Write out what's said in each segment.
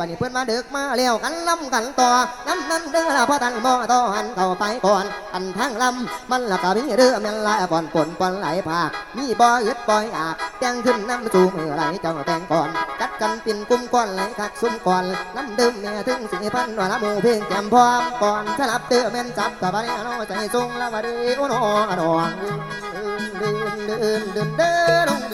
บัดนี้เพื่อนมาเดึกมาเลี้ยวกันล้ำกันต่อน้ำนั้นเด้อละพ่อทันมอต่อหันเข้าไปก่อนอันทั้งลำมันละก็มีเรือแม่นลายก่อนปนปนไหลผากมีบ่อยึดบ่อยอากแต่งขึ้นน้ำจูมือไหลเจ้าแต่งก่อนจัดกันปิ่นกุ้มก้อนไหลคักซุ่มก่อนน้ำดื่มแม่ถึงสี่พันว่าละหมูเพียงแก้มพร้อมก่อนสลับเตือแม่นจับกับบัดนี้น้อใจทรงละบัดนี้โอ้นอดองดื่มดื่มดื่มเด้อลงดื่ม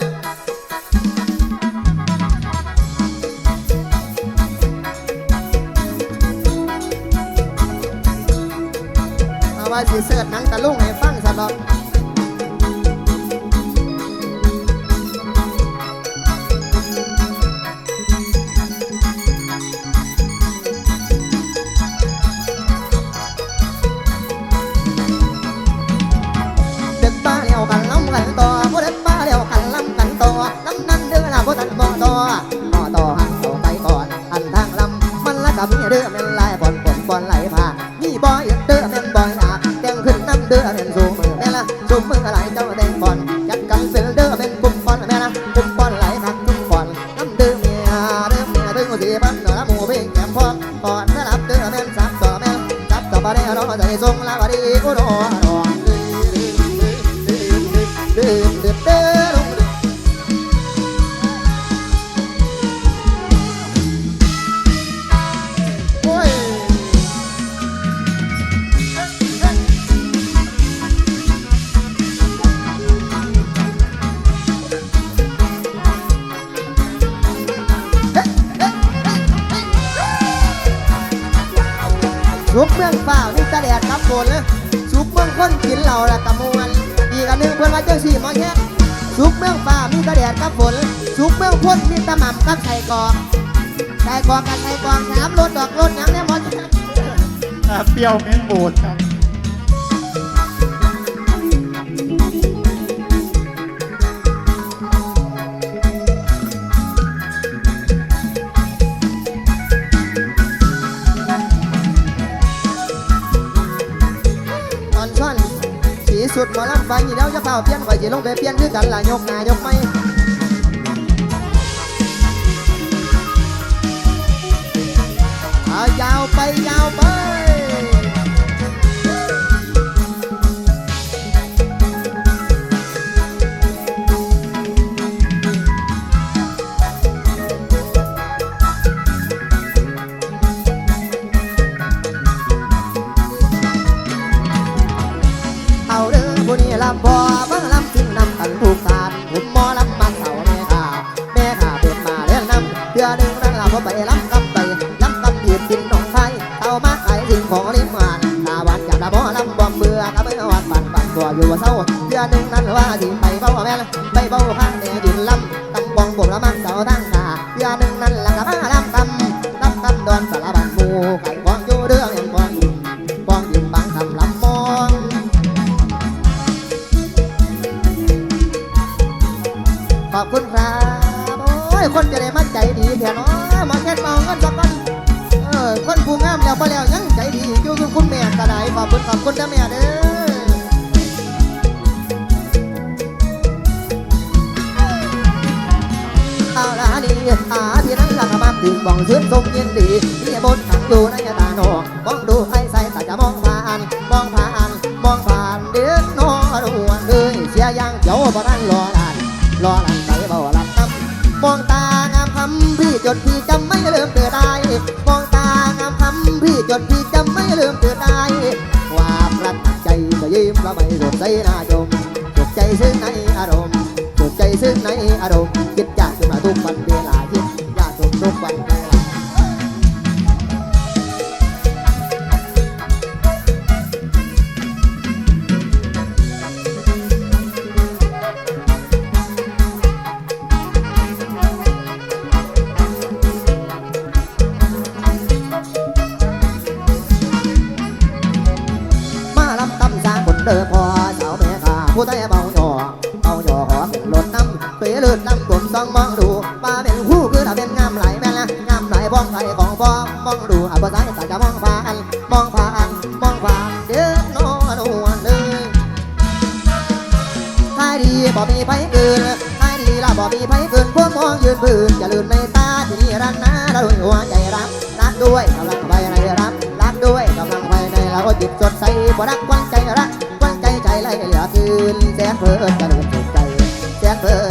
เอาสิเสิร์ชหนังตะลุงให้ฟังสะดอกเด็กป้าเลี้ยวกันล้ำกันต่อพวกเด็กป้าเลี้ยวกันลำกันต่อน้ำนั้นเด้อละพวกท่านบ่ต่อบ่ต่อหันเข้าไปก่อน อันทางลำมันละกับมีเด้อแม่นลายบ่อนบ่อนบ่อนไหล อแม่ คนสุกเมืองคนกินเหล่าละกะมวนอีกอันหนึ่งเพื่อนว่าเจ้าสี่มอแค่สุกเมืองป่ามีตะแดดกับฝนสุกเมืองคนมีตะหม่ำกับไข่กรอกไข่กรอกกับไข่กรองสามรถดอกรถยังเนี่ยมอแค่อ่าเปรี้ยวเม้นบูดครับ สีสุดหมอลำไฟอีแล้วจะเป่าเปลี่ยนไฟจะลงไปเปลี่ยนคือกันล่ะยกหนายกไม่เอายาวไปยาวไป ปั่นปันปันตัวอยู่ว่าเศร้าเดือะนึงนั้นว่าสิไปเบ้าแม่ละไปเบ้าข้างแม่ดินลำตำบองผมละมักเสาตั้งขาเดือะนึงนั้นละกับมาลำตำลำตำดอนสารบันมูไก่กองอยู่เรื่องยังกองยิมกองยิมบางทำลำมองขอบคุณครับโอ้ยคนจะได้มาใจดีแท้เนาะมาแค่เมาเงินสักคนเออคนผู้งามแล้วพอแล้วยังใจดีอยู่คือคุณแม่ก็ได้ขอบคุณขอบคุณนะแม่เด้อ ถึงบ้องชื่นทรงยินดีที่บนขังอยู่ในตาโนมองดูไอ้ใส่ตาจะมองผ่านมองผ่านมองผ่านเดือนนอดวนเลยเสียยังเจ้าบ่ทันรอลานรอลานไปบ่หลับตำมองตางามคำพี่จดพี่จำไม่ลืมเตือได้มองตางามคำพี่จดพี่จำไม่ลืมเตือได้ความรักใจก็ยิ้มละไม่สนใจหน้าจมสุขใจซึ้งในอารมณ์สุขใจซึ้งในอารมณ์คิดอยากขึ้นมาทุกวัน องมองดูมาเป็นหูคือถ้าเป็นงามไหลแม่ละงามไหลบ้องไหลของบ้องมองดูอาภาษาอีสาจะมองผ่านมองผ่านมองผ่านเดือดน้อหนวลเลยท้ายดีบ่มีไฟเกินท้ายดีลาบ่มีไฟเกินพวกมองยืนพื้นอย่าลืมในตาที่นี่รักนะเราหัวใจรักรักด้วยกำลังไปในรักรักด้วยกำลังไปในเราก็จิตสดใสบ่รักวันใจรักวันใจใจไหลเหลือคืนแสงเพลินกระดูกใจแสงเพลิน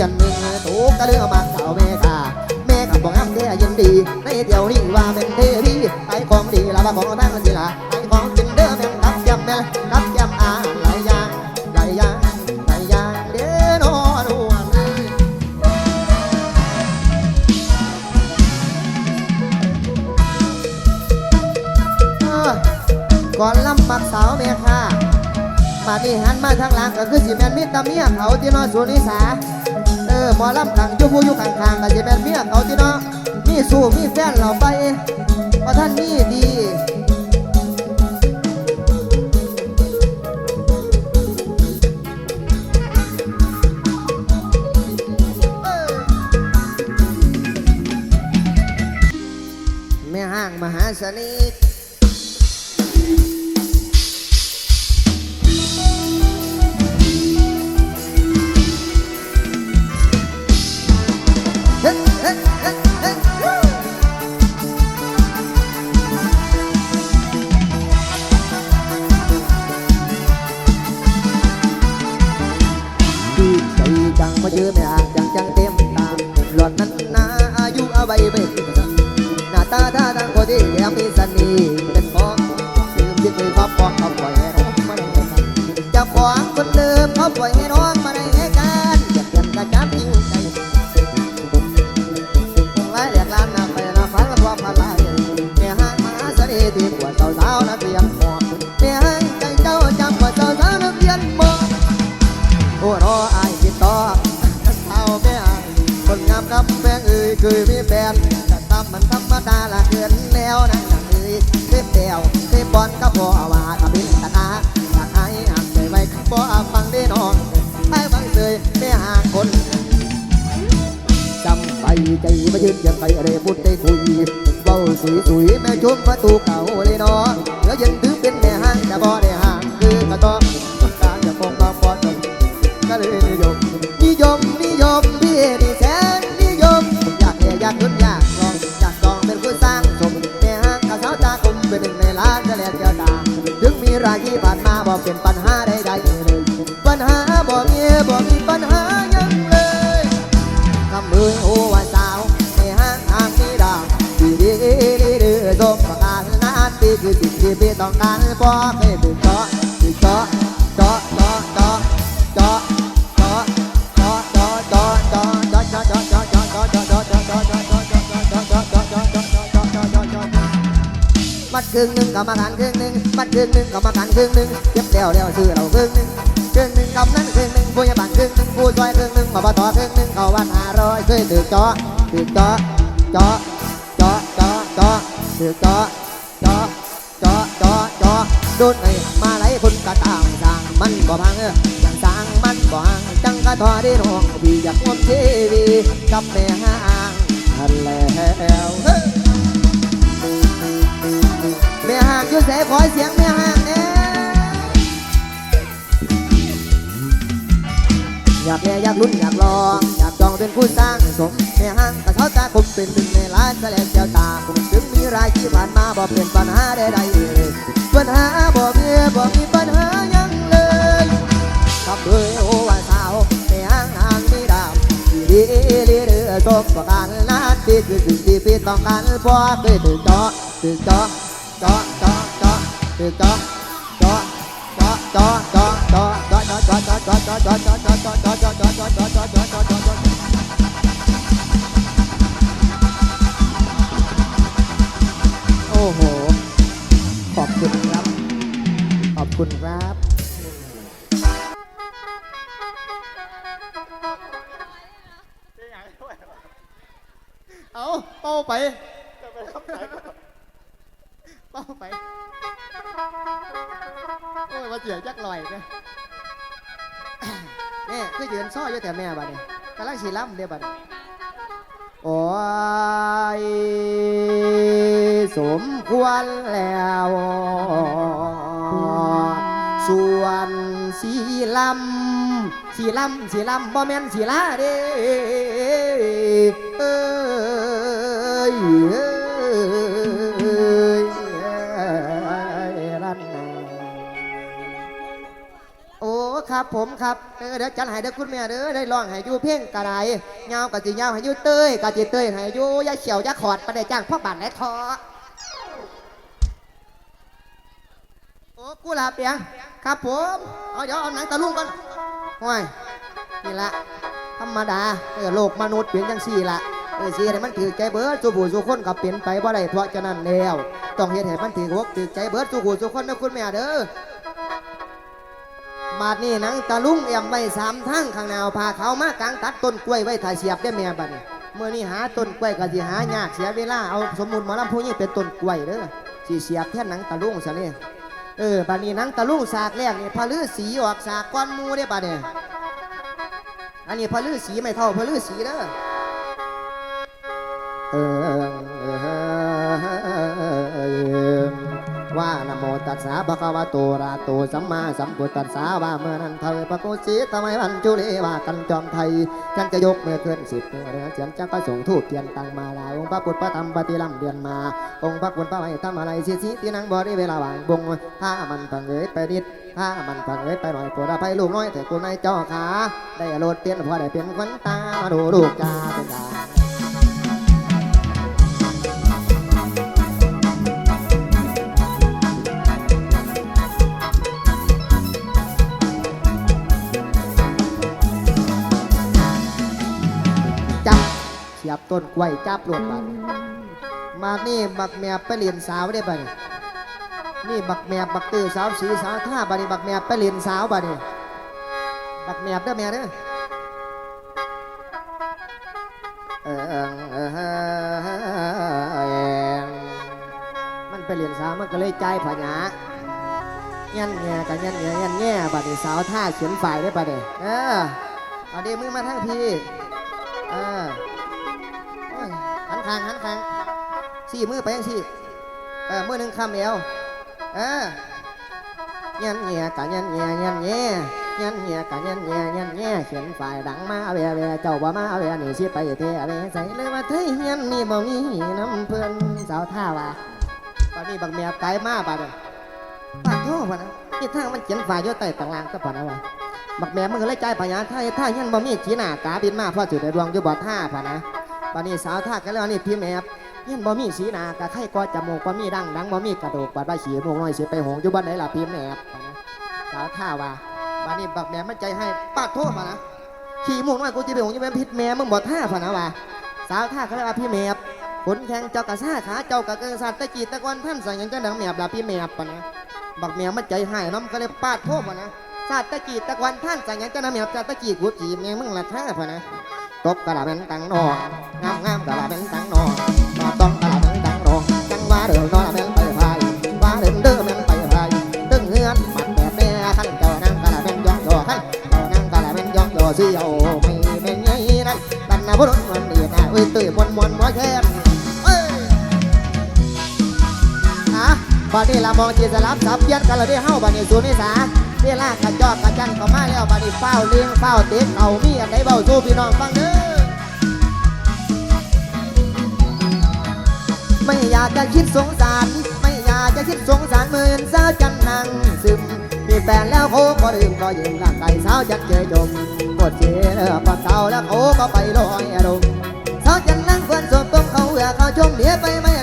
ดืนหนึ่งถูกกระเดือมาเก่าแม่ค่ะแม่ขับบอกห้ามเดียยินดีในเดียวนี้ว่าเป็นเทพีไอ้ของดีลาบะของตั้งนี่ละไอ้ของกินเด้อแม่รับยำแม่รับยำอาหลายอย่างหลายอย่างหลายอย่างเด้อนอนหัวก่อนลำบักสาวแม่ค่ะมาฏิหันมาทางหลังก็คือสิแมนมิตรเมียเขาที่นอนสุนิสา อหมอลำขังจูบูอยู่ข้างๆก็จะเป็นเมียเขาที่เนาะมีสู้มีแฟนเราไปเพราะท่านมีดีแม่ห้างมหาเสนี จังมาเจอแม่อ่างจังจังเต็มตาหลอดนั้นนาอายุเอาไว้ไปหน้าตาท่าทางคนที่แย้มีเสน่ห์เป็นของลืมที่เคยพัปอกเอาปให้น้องมันเจ้างคนเดิมเอาปล่อยให้น้อง ก็บ่ว่าก็เป็นตาตาอยากให้ห่างเคยไว้ก็บ่ฟังได้น้องไปฟังเลยไม่ห่างคนจำไปใจไม่ยึดยังไปเรพูดได้คุยเบาสุยสุยแม่ชมประตูเก่าเลยเนาะเดี๋ยวยันถือเป็นแม่ห้างจะพอได้ห่างคือกระต้องการจะคงมาพอจบก็เลยนิยมนิยมนิยม บ่เป็นปัญหาใดๆเลย ปัญหาบ่มีบ่มีปัญหายังเลยคำมือหัวสาวในห้างทางนี้ดางดีดีดีดีสมประการนานที่คือสิ่งที่พี่ต้องการบ่เคยถึงเจาะถึงเจาะเจาะเจาะเจาะเจาะมัดครึ่งหนึ่งกรรมฐานครึ่งหนึ่ง มัตรครึ่งหนึ่งก็มาการครึ่งหนึ่งเก็บเดียวเดียวซื้อเราครึ่งหนึ่งครึ่งหนึ่งกับนั้นครึ่งหนึ่งผู้ใหญ่บ้านครึ่งหนึ่งผู้ช่วยครึ่งหนึ่งอบต่อครึ่งหนึ่งเขาวันห้าร้อยเคยถือจ้อถือจ้อจ้อจ้อจ้อจ้อถือจ้อจ้อจ้อจ้อจ้อโดนไอ้มาไหลคนกระต่างสร้างมันบ่พังเอออย่งสร้างมันบ่ห่างจังกระทอได้รองพี่อยากงมเทวีกับแม่ห้างทันแล้ว แม่ห่างยุ่แสขอเสียงแม่ห่างเน่อยากแม่อยากลุ้นอยากรออยากจองเป็นผู้สร้างสมแม่ห่างกับเขาตาคมเป็นหนึ่งในล้านแสลงเจ้าตาคมถึงมีรายที่ผ่านมาบอกเป็นปัญหาใดๆเลยปัญหาบอกเมียบอกมีปัญหายังเลยขับเวยโอวาสาวแม่ห่างห่างไมีดาวดีดีเรือจบประการนั้นดีคือสิ่งที่พี่ต้องการพอเคยถึงจอถึงจอ จ๊อจ๊อจ๊อคือจ๊อจ๊อจ๊อจ๊อจ๊อจ๊อจ๊อจ๊อจ๊อจ๊อจ๊อจ๊อจ๊อจ๊อจ๊อจ๊อจ๊โอ้โห ขอบคุณครับ ขอบคุณครับเอาเป้าไป โอ้ยมาเจียจักลอยเนี่ยแม่คือยืนซ้ออยู่แต่แม่บัดนี้กำลังสีล่ำเดียบัดนี้โอ้ยสมควรแล้ว ส่วนสีลำสีลำสีลำบ่แม่นสีลาเด้เอ้ย ครับผมครับเออเดี๋ยวจัดให้เด้อคุณแม่เด้อได้ร้องให้ยูเพ่งกระไรยากะจิยาให้ยูเต้ยกะจิเต้ยให้ยู่อยาเฉียวยาขอดประเดี๋ยจ้างพ่อบานและทอโอ้กูลาเปียงครับผมเอาเดี๋ยวเอาหนังตะลุงก่อนโอ้ยนี่ละธรรมดาเออโลกมนุษย์เปลี่ยนจังสี่ละเออสิให้มันถือใจเบิร์ดสู่ผู้สู่คนกับเปลี่ยนไปบ่ได้เพราะฉะนั้นแล้วต้องเฮ็ดให้มันถือหกถือใจเบิร์ดสู่ผู้สู่คนนะคุณแม่เด้อาดนี่นังตะลุงเอี่ยมไว้สามทั้งข้างหนาวพาเขามากลางตัดต้นกล้วยไว้ถ่ายเสียบได้แม่บัดนี้เมื่อนี้หาต้นกล้วยก็สิหายากเสียเวลาเอาสมมุติหมอลำผู้นี้เป็นต้นกล้วยเด้อสิเสียบแท่นหนังตะลุงซะนี่เออบัดนี้นังตะลุงสากแรกนี่พะลือสีออกสากก้อนมูได้บัดเนี่ยอันนี้พะลือสีไม่เท่าพะลือสีเด้อเออว่าน ตัสสะภะคะวะโตอะระหะโตสัมมาสัมพุทธัสสะว่าเมื่อนั้นเธอพระโกศีทำไมวันจุเลว่ากันจอมไทยฉันจะยกมือขึ้นสิบมือเรือเสียงจักก็ส่งทูบเทียนตังมาลาองค์พระพุทธพระธรรมปฏิลัมเดือนมา องค์พระคุณพระไว้ทำอะไรสิสิที่นั่งบริเวลาวางบงถ้ามันพังเอยไปนิดถ้ามันพังเอยไปหน่อยปวดไปลูกน้อยแต่กูในจอขาได้โลดเตียนพอได้เป็นขวัญตามาดูลูกจ้าเป็นดา ต้นกล้วยจับรวดบัดมานี่บักแมบไปเรียนสาวได้บ่นี่นี่บักแมบบักตื้อสาวสีสาวท่าบ่นี่บักแมบไปเรียนสาวบ่นี่บักแมบเด้อแม่เด้อเออเออเออเออมันไปเรียนสาวมันก็เลยใจผายายันแง่กับยันแง่ยันแง่บัดนี้สาวท่าเขียนฝ่ายได้บ่นี่เออเอาเดีมือมาทั้งพี่เออางหันข้างสี่มือไปยังสี่เออมือหนึ่งคำเอวเออยันเงียกะยันเงียยันเงียยันเงียกะยันเงียยันเงียเขียนฝ่ายดังมาเวเวเจ้าบ่มาเวนี่สิไปเทเวใส่เลยว่าเทยยันนี่บ่มีน้ำเพื่อนสาวท่าว่าตอนนี้บักเมียตายมาบาดเลยปาดโทษพะนะนี่ทางมันเขียนฝ่ายยู่ใต้ต่างล่างก็ปานนะว่าบักแม่มึงเลยใจายพญาท่าท่ายันบ่มีขีหน้ากาบินมาเพราะจุดได้ดวงอยู่บ่ท่าพะนะ ตอนนี้สาวท่ากันแล้วนี่พี่แม่ยันบ่มีสีหนากะไข่ก็จมูกบ่มีดังดังบ่มีกระดูกบาดใบฉีมูกน้อยสิไปหงอยู่บ้านไหนล่ะพิมพ์แหนบสาวท่าว่าบ้านนี้บักแม่มันใจให้ปาดโทษมานะขี่มูกน้อยกูจะไปหงอยู่เป็นพิษแม่มึงบ่ท่าพะนะว่าสาวท่าเขาเรียกว่าพี่แมบขนแข็งเจ้ากระซ่าขาเจ้ากระเกิงสัตว์ตะกีตะกอนท่านสั่งยังจะดังแมบล่ะพี่แมบปะนะบักแม่มันใจให้น้ำก็เลยปาดโทษมานะสัตว์ตะกีตะกอนท่านสั่งยังจะดังแมบสัตว์ตะกีกูจีแม่มึงละท่าพะนะ tốt cả là bên tăng đồ ngam ngam cả là bên tăng đồ to to cả là bên tăng đồ căng qua đường đó là bên tay phải qua đường đưa bên tay phải từng hứa mặt đẹp đe khăn chờ năng cả là bên giòn giò khăn chờ năng cả là bên giòn giò siêu mày bên nhảy này. Đàn là vô đốn mình đi nào uy à, tươi muôn muôn nói thêm บัดนี้ละมองจีสลับสับเปลี่ยนกันและได้เฮาบัดนี้สูนิสาเวลากระจอกกระจันเข้ามาแล้วบัดนี้เฝ้าเลี้ยงเฝ้าติดเอามีอันใดเบาสู้พี่น้องฟังเด้อไม่อยากจะคิดสงสาร ไม่อยากจะคิดสงสารเหมือนสาวจันนั่งซึมมีแฟนแล้วเขาก็ลืมก็ยืมร่างกายสาวจันเจยจมกดเจอปากเก่าแล้วเขาก็ไปลอยอารมณ์สาวจันนั่งเพื่อนสมตรงเขาเบื่อเขาจมเหนียไปไม่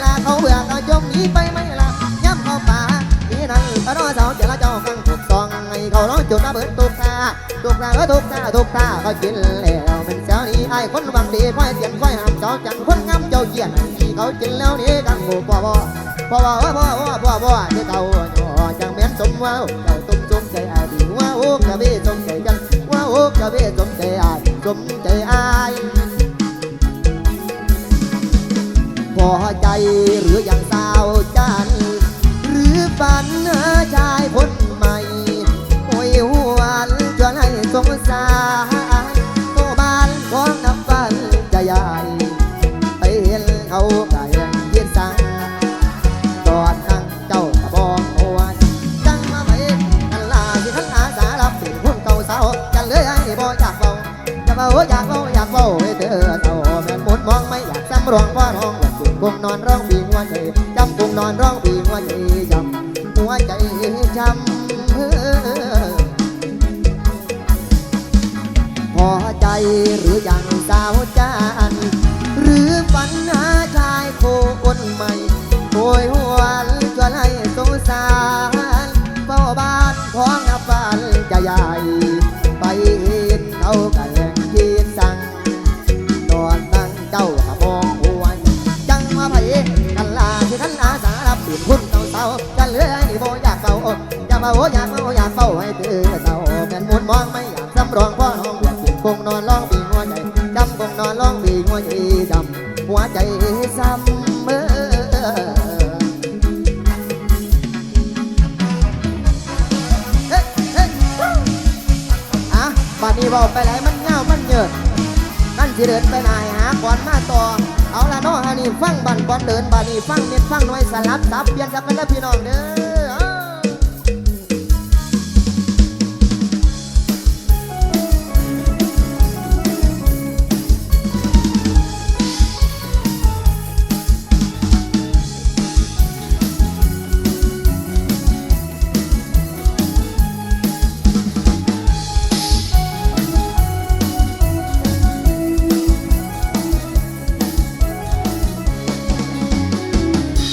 ให้เขาเบิดตุกตาตุกตาเออตุกตาตุกตาเขากินแล้วเป็นเจ้านี้ไอ้คนบางดีค่อยเสียนค่อยห้ามจ้าจันคนงามเจ้าเกียรที่เขากินแล้วนี่กันหมู่บ่บ่บ่บ่บ่บ่บ่บ่ที่เขาหน่อจังแม่นสมว่าเจ้าตุ้มสมใจอาดีว่าโอ้กระเบสมใจจันว่าโอ้กระเบสมใจอายสมใจอายพอใจหรือยังสาวจันหรือฝันหาชายคนให น้องว่าจุ่มกงนอนร้องบีหัวใจจำคงนอนร้องบีหัวใจจำหัวใจจำเออพอใจหรือยังสาวจานหรือฝันหาชายโคนใหม่โอยหวนชวนให้สงสารเฝ้าบ้านของนับฝันจะใหญ่ อยากเฝ้าอยากเฝ้าอยากเฝ้าให้ตื่นเต่าแม่นมุนมองไม่อยากสำรองพ่อน้องอยากกินคงนอนร้องบีหัวใจจำคงนอนร้องบีหัวใจจำหัวใจซ้ำเมื่อเฮ้เฮ้วู้อะบัดนี้บอกไปไหนมันเงามันเหยิดนั่นสิเดินไปไหนหาก่อนมาต่อ เอาละเนาะฮันนี่ฟังบันก่อนเดินบานี่ฟังเม็ดฟังหน่วยสลับซับเปลี่ยนสับกันแล้วพี่น้องเด้อ